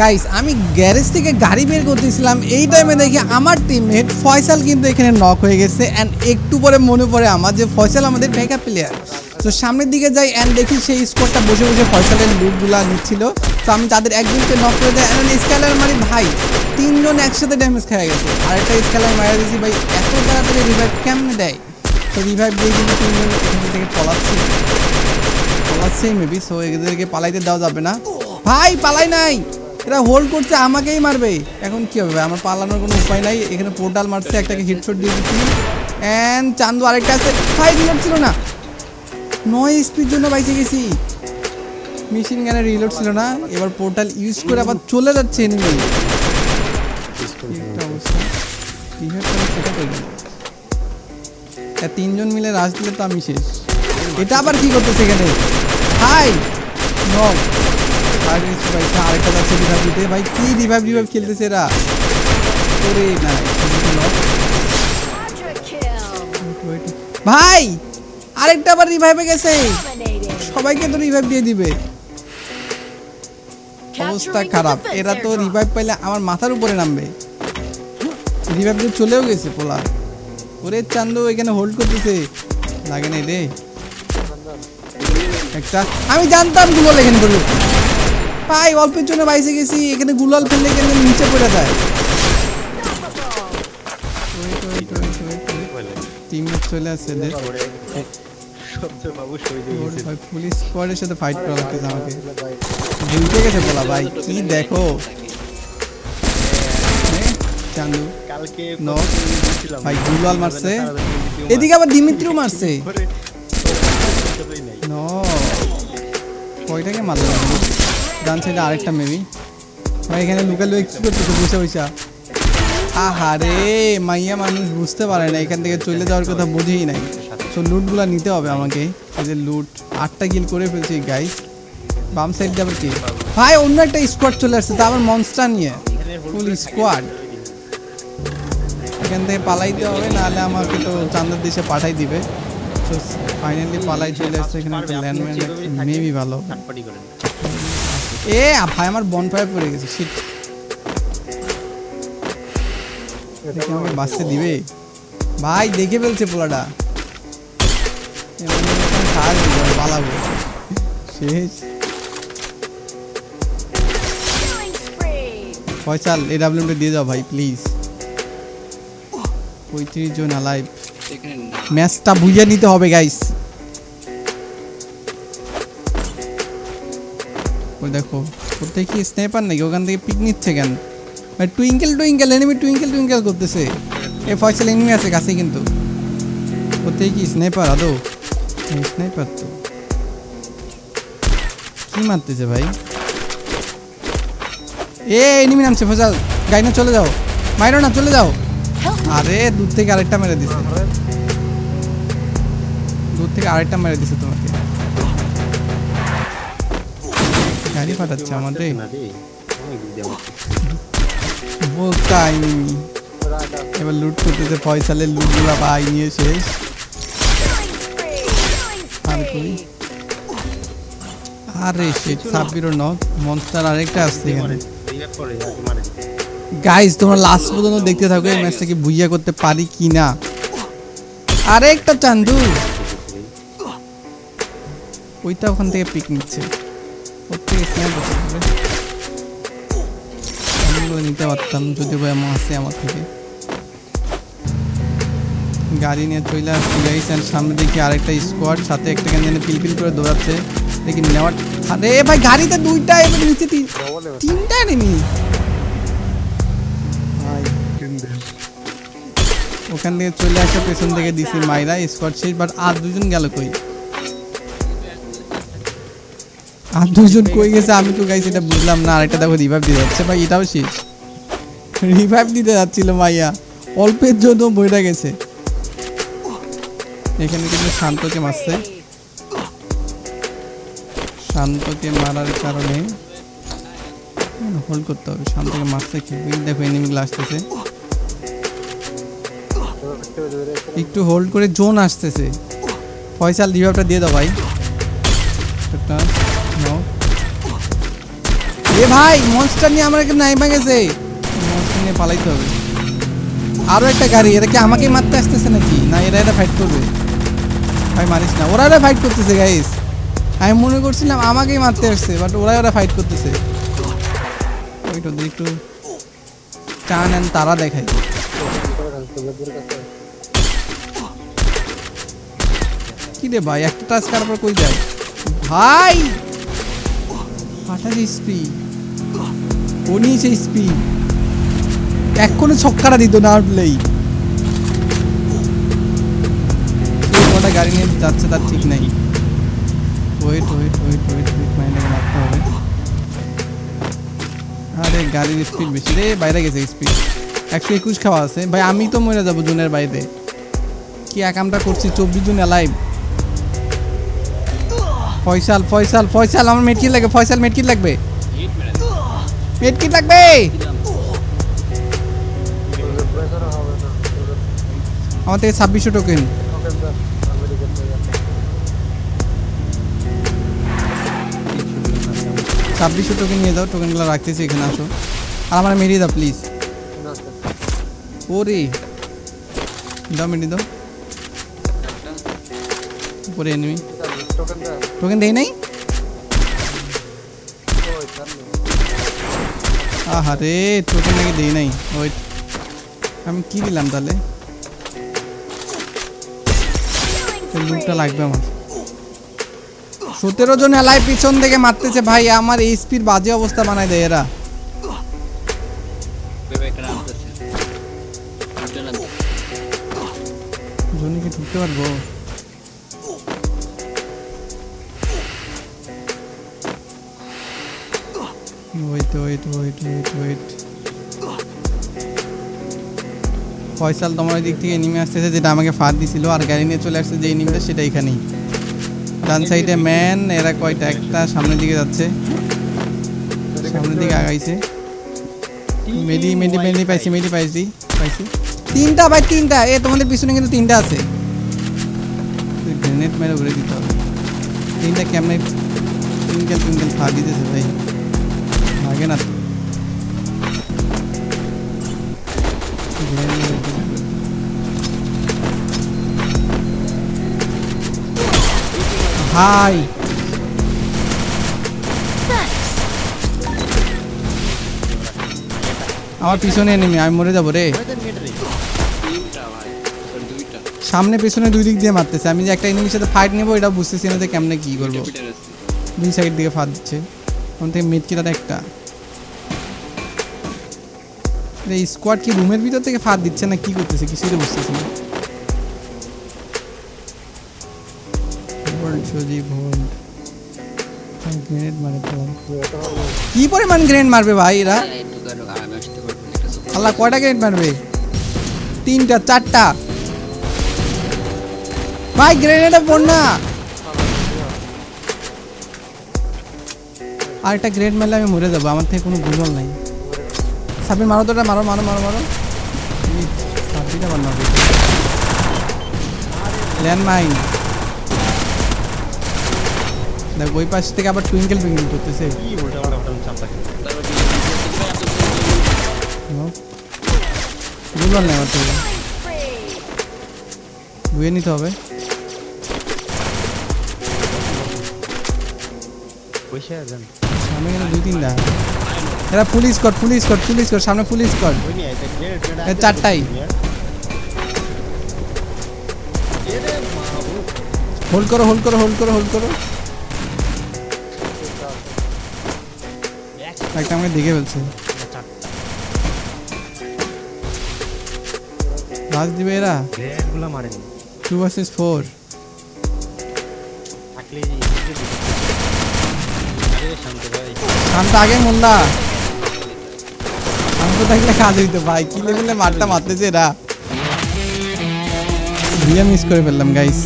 Guys আমি garage থেকে গাড়ি বের করতেছিলাম। এই টাইমে দেখি আমার টিমমেট ফয়সাল কিন্তু এখানে নক হয়ে গেছে অ্যান্ড একটু পরে মনে পড়ে আমার যে ফয়সাল আমাদের ব্যাকআপ প্লেয়ার তো সামনের দিকে যাই অ্যান্ড দেখি সেই স্কোরটা বসে বসে ফয়সালের লুটগুলা নিচ্ছিল। তো আমি তাদের একজনকে নক করে দেয় অ্যান্ড স্কেলার মারি। ভাই, তিনজন একসাথে ড্যামেজ খেয়ে গেছে। আর একটা স্কেলার মারা দিয়েছি। ভাই, এত তাড়াতাড়ি রিভাইভ কেমনে দেয়? তো রিভাইভ দিয়ে কিন্তু তিনজন এখান থেকে পলাচ্ছি। পলাচ্ছে মেবি সো এদেরকে পালাইতে দেওয়া যাবে না। ভাই, পালাই নাই। এরা হোল্ড করছে, আমাকেই মারবে। এখন কি হবে? আমার পালানোর কোনো উপায় নাই। এখানে পোর্টাল মারছে, একটাকে হিটশট দিয়ে দিচ্ছি। অ্যান্ড চান্দু আরেকটা আছে। ভাই রিলোড ছিল না। নয় স্পিড জন্য বাইচে গেছি। মেশিন গানে রিলোড ছিল না। এবার পোর্টাল ইউজ করে আবার চলে যাচ্ছে এনিমি তিনজন মিলে রাজ দিলে তো আমি শেষ। এটা আবার কি করতেছে এখানে? হাই নক আরেকটা যাচ্ছে রিভাইভ দিতে ভাই কি রিভাইভ রিভাইভ খেলতেছে এরা? করে না. ভাই আরেকটা আবার রিভাইভে গেছে। সবাইকে তো রিভাইভ দিয়ে দিবে। অবস্থা খারাপ। এরা তো রিভাইভ পাইলে আমার মাথার উপরে নামবে। রিভাইভ দিয়ে চলেও গেছে পোলা। ওরে চান্দু এখানে হোল্ড করতেছে। লাগে নাই রে। একটা আমি জানতাম গুলাল এখানে পড়বে ভাই অল্পের জন্য বাইসে গেছি এখানে গুলাল ফেললে এখানে নিচে পড়ে যায় টিম চলে আসছে এদের। ওর ভাই পুলিশ স্কোয়াডের সাথে ফাইট করা লাগতেছে আমাকে। ভুলতে গেছে বলা ভাই কি দেখো? চান্দু দিয়েছিলাম। ভাই গুলাল মারছে। এদিকে আবার দিমিত্রিও মারছে। ন কয়টাকে মারলো ডান সাইডে আরেকটা মেবি। ভাই, এখানে লুকাল কি করতেছে? বসে বসে আহারে, মাইয়া মানুষ বুঝতে পারে না, এখান থেকে চলে যাওয়ার কথা বুঝেই নাই। তো লুটগুলো নিতে হবে আমাকে। এই যে লুট আটটা কিল করে ফেলছি গাইস বাম সাইড আবার কি? ভাই, অন্য একটা স্কোয়াড চলে আসছে, তা আবার মনস্টার নিয়ে। ফুল স্কোয়াড এখান থেকে পালাইতে হবে, নাহলে আমাকে তো চান্দের দেশে পাঠাই দিবে। তো ফাইনালি পালাই চলে আসছে, এখানে একটা ল্যান্ডম্যান মেবি ভালো। এ ভাই আমার বন ফায়ার পড়ে গেছে শিট দেখে আমাকে বাঁচতে দিবে? ভাই দেখে ফেলছে পোলাটা। মনে সার দিব, পালাবো। শেষ। ফয়সাল এ ডাব্লিউটা দিয়ে যাও ভাই প্লিজ পঁয়ত্রিশ জন আলাইভ ম্যাচটা বুঝিয়ে নিতে হবে গাইস ওই দেখো। কোথায় কি স্নাইপার নাকি? ওখান থেকে পিক নিচ্ছে কেন? ভাই twinkle twinkle enemy twinkle twinkle করতেছে। এ ফয়সাল এনিমি আছে কাছে কিন্তু। কোথায় কি স্নাইপার আদৌ? তো। কি মারতেছে ভাই? এ এনিমি নামছে ফয়সাল। গাড়ি না চলে যাও। মাইরো না, চলে যাও। আরে, দূর থেকে আরেকটা মেরে দিছে। দূর থেকে আরেকটা মেরে দিছে তোমাকে। গাড়ি ফাটাচ্ছে আমাদের। এবার লুট করতেছে ফয়সালের লুটগুলা পাই নিয়ে শেষ আর কই আরে শেট সাব্বিরও নক মনস্টার আরেকটা আসছে এখানে কি। গাইস তোমরা লাস্ট পর্যন্ত দেখতে থাকো এই ম্যাচটাকে বুঝিয়া করতে পারি কি না আরেকটা চান্দু। ওইটা ওখান থেকে পিক নিচ্ছে। আছে আমিগুলো নিতে পারতাম যদি ভাই আমার থেকে গাড়ি নিয়ে চলে গাইস আর সামনে দেখি আরেকটা স্কোয়াড সাথে একটা কেন পিলপিল করে দৌড়াচ্ছে দেখি নেওয়ার আরে ভাই গাড়িতে দুইটা এবার নিচে তিন তিনটা নেমি ওখান থেকে চলে আসে পেছন থেকে দিছি মাইরা স্কোয়াড শেষ বাট আর দুজন গেল কই? আর দুজন কই গেছে? আমি তো গাইছি এটা বুঝলাম না। আর আরেকটা দেখো রিভাইভ দিয়ে যাচ্ছে। ভাই, এটাও শেষ। রিভাইভ দিতে যাচ্ছিল মাইয়া। অল্পের জন্য বইটা গেছে। এখানে কিন্তু শান্তকে মারছে। শান্তকে মারার কারণে হোল্ড করতে হবে। শান্তকে মারছে কি? দেখো এনিমিগুলো আসতেছে। একটু হোল্ড করে জোন আসতেছে। ফয়সাল রিভাইভটা দিয়ে দাও ভাই। একটা। এ ভাই মনস্টার নিয়ে আমার একটা নাইমা গেছে মনস্টার নিয়ে পালাইতে হবে। আরও একটা গাড়ি, এরা কি আমাকেই মারতে আসতেছে নাকি? না, এরা এটা ফাইট করবে। ভাই, মারিস না। ওরা ফাইট করতেছে গাইস আমি মনে করছিলাম আমাকেই মারতে আসছে বাট ওরা ওরা ফাইট করতেছে। ওইটা একটু টান অ্যান্ড তারা দেখাই কি রে ভাই, একটা টাচ করার পর কই যায়? ভাই! আঠাশ স্পি উনিশ স্পি এক্ষুনি ছক্কাটা দিত না উঠলেই কটা গাড়ি নিয়ে যাচ্ছে তার ঠিক নাই। Wait wait wait wait wait মাইনাকে মারতে হবে। আরে গাড়ির স্পিড বেশি রে, বাইরে গেছে স্পিড একশো একুশ খাওয়া আছে। ভাই, আমি তো মরে যাব জুনের বাইরে। কি একামটা করছি? চব্বিশ জন লাইভ ফয়সাল ফয়সাল ফয়সাল, আমার মেটকিট লাগবে ফয়সাল মেটকিট লাগবে। মেটকিট লাগবে আমার থেকে ছাব্বিশশো টোকেন ছাব্বিশশো টোকেন নিয়ে যাও টোকেনগুলো রাখতেছি এখানে, আসো। আর আমার মেরিয়ে দাও প্লিজ ওরে, দাও, মেরিয়ে দাও। উপরে এনিমি টোকেন দেই নাই? আহা রে টোকেন নাকি দেই নাই। ওই আমি কি দিলাম তাহলে? লুকটা লাগবে আমার। সতেরো জন এলাই পিছন থেকে মারতেছে ভাই আমার এই স্পিড বাজে অবস্থা বানায় দেয় এরা। জনিকে ঢুকতে পারব? Wait wait wait wait wait Faisal তোমার ওই দিক থেকে এনিমি আসতেছে, যেটা আমাকে ফাঁদ দিছিল, আর গাড়ি নিয়ে চলে আসছে যে এনিমিটা সেটা এখানেই। ডান সাইডে ম্যান, এরা কয়টা? একটা সামনের দিকে যাচ্ছে। সামনের দিকে আগাইছে। মেডি মেডি মেডি পাইছি মেডি পাইছি পাইছি। তিনটা ভাই, তিনটা। এ, তোমাদের পিছনে কিন্তু তিনটা আছে। গ্রেনেড মেরে ঘুরে দিতে হবে। তিনটা কেমনে টুইঙ্কেল টুইঙ্কেল ফা দিতেছে ভাই লাগে না। আমার পিছনে নেমে আমি মরে যাব রে। সামনে পেছনে দুই দিক দিয়ে মারতেছে। আমি যে একটা এনিমির সাথে ফাইট নেব, এটা বুঝতেছি না যে কেমনে কি করব। দুই সাইড দিকে ফাঁদ দিচ্ছে। ওখান থেকে মেট কিলাটা একটা। এই স্কোয়াড কি রুমের ভিতর থেকে ফাঁদ দিচ্ছে না কি করতেছে? কিছুই তো বুঝতেছি না কি পরিমাণ গ্রেনেড মারবে ভাই এরা? আল্লাহ, কয়টা গ্রেনেড মারবে? তিনটা, চারটা। ভাই গ্রেনেডে পড় না আর একটা গ্রেনেড মারলে আমি মরে যাব, আমার থেকে কোনো গুজল নাই। সাবির মারো তোটা মারো মারো মারো মারো। আবার মারবে ল্যান্ড মাইন দেখ ওই পাশ থেকে আবার টুইঙ্কেল টুইঙ্কেল করতেছে। বুঝলাম না আমার থেকে ধুয়ে নিতে হবে। সামনে কিন্তু দুই তিনটা। এরা পুলিশ কর পুলিশ কর পুলিশ কর সামনে পুলিশ কর চারটাই। হোল্ড করো হোল্ড করো হোল্ড করো হোল্ড করো। একটা আমাকে দেখে ফেলছে। রাজ দিবে এরা? গ্রেডগুলো টু ভার্সেস ফোর শান্ত আগে মোল্লা শান্ত থাকলে কাজ হইতো ভাই কি লেভেলে মারটা মারতেছে এরা? মিস করে ফেললাম গাইস